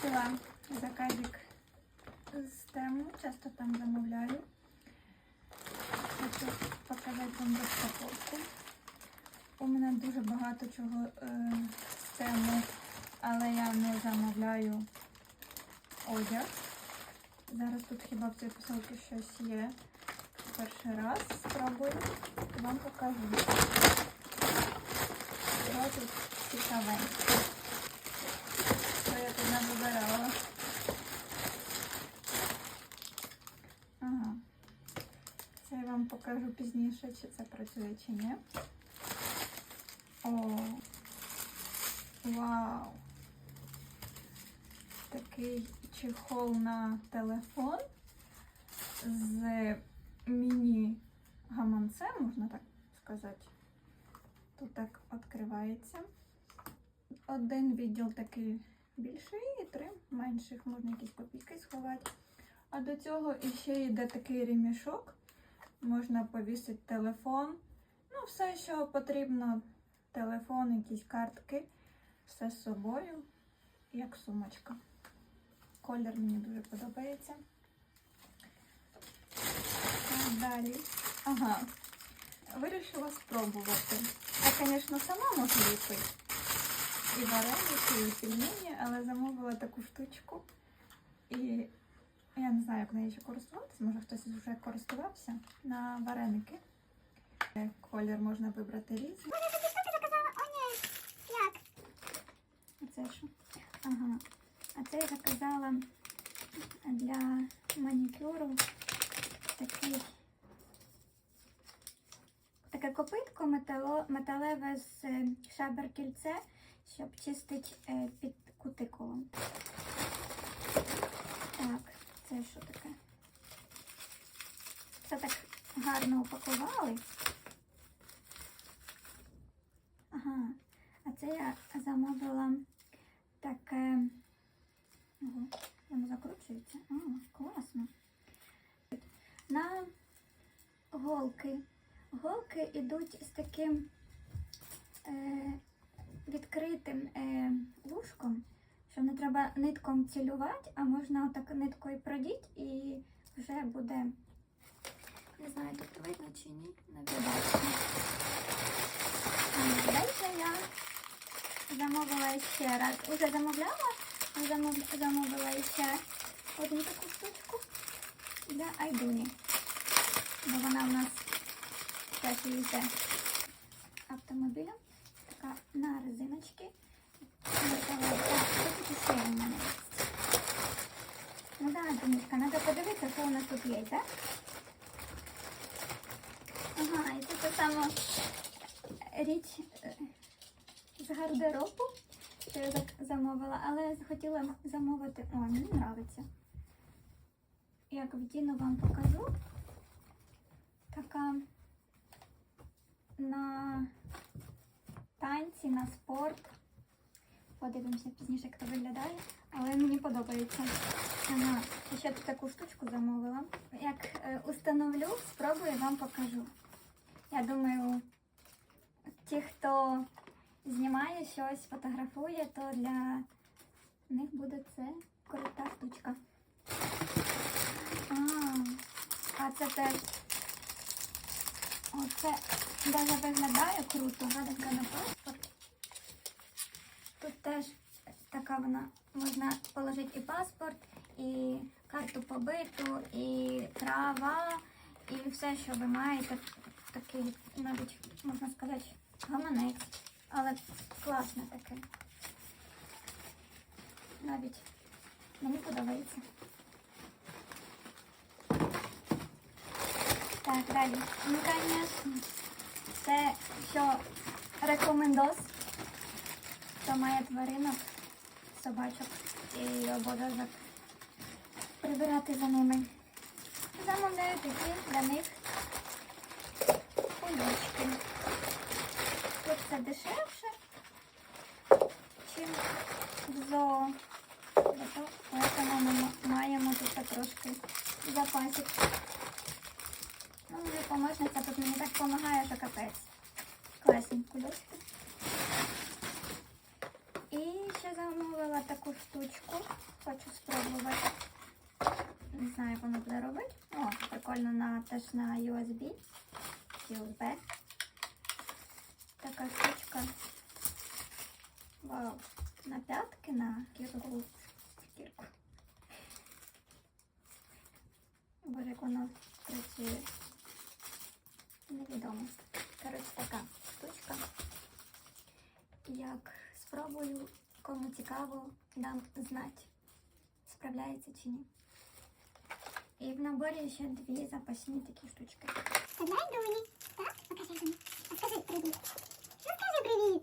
Купила заказик з тему, часто там замовляю. Хочу показати вам розпаковку. У мене дуже багато чого е, з тему, але я не замовляю одяг. Зараз тут хіба в цій посилці щось є. Перший раз спробую вам покажу. Що тут цікавеньке. Що я тут не вибирала. Ага. Це я пізніше, чи це працює, чи ні. О, вау! Такий чехол на телефон з міні-гаманцем, можна так сказати. Тут так відкривається. Один відділ такий більший і три менших, можна якісь копійки сховати. А до цього іще йде такий ремішок. Можна повісити телефон. Ну, все, що потрібно. Телефон, якісь картки. Все з собою, як сумочка. Колір мені дуже подобається. Так, далі. Ага. Вирішила спробувати. Я, звісно, сама можу ліпити. І вареники, і пельмені, але замовила таку штучку. І я не знаю, як нею ще користуватися. Може хтось вже користувався на вареники. Е, Колір можна вибрати різний. А це що? Ага. А це я заказала для манікюру такий таке копитко метало, металеве з е, шабер кільце, щоб чистити е, під кутикулом. Так, це що таке? Це так гарно упакували. Ага, а це я замовила таке. Ого, воно закручується. А, класно. На голки. Голки йдуть з таким е, відкритим е, вушком, що не треба нитком цілювати, а можна отак ниткою продіти і вже буде. Не знаю, тут видно чи ні, не бачите. Далі я замовила ще раз. Уже замовляла, замов- замовила ще одну таку штучку для Айдуні. Бо вона в нас теж їздить автомобілем. Така на резиночки. Тут ще у мене є. Ну да, Донечка, треба подивитися, що у нас тут є. Ага, і це та сама річ е, з гардеробу, що я зак- замовила, але хотіла замовити. О, мені подобається. Як вдіну вам покажу. Така на танці, на спорт. Подивимося пізніше, як це виглядає. Але мені подобається. І ще таку штучку замовила. Як е, установлю, спробую вам покажу. Я думаю, ті, хто знімає щось, фотографує, то для них буде це крута штучка. А, а це теж. Оце даже виглядає круто, гаданка на паспорт. Тут теж така вона можна положити і паспорт, і карту побиту, і права, і все, що ви маєте. Такий навіть можна сказати гаманець, але класне таке. Навіть мені подобається. Так, далі. Ну, звісно, це що рекомендос, хто має тваринок, собачок і обов'язок прибирати за ними. Замовляю такі для них кульочки. Тут це дешевше, чим в зоо. Зато ми маємо тут трошки запасик. Ну, вже помощниця тут мені так допомагає, що капець. Класні кульочки. І таку штучку. Хочу спробувати. Не знаю, як воно буде робити. О, прикольно на теж на USB. USB. Така штучка. Вау. На п'ятки, на кірку. Кірку. Боже, як воно працює. Невідомо. Коротше, така штучка. Як спробую, кому цікаво, дам знати, справляється чи ні. І в наборі ще дві запасні такі штучки. Вставляй Дуні. Так, покажи мені. А скажи привіт. Ну скажи привіт.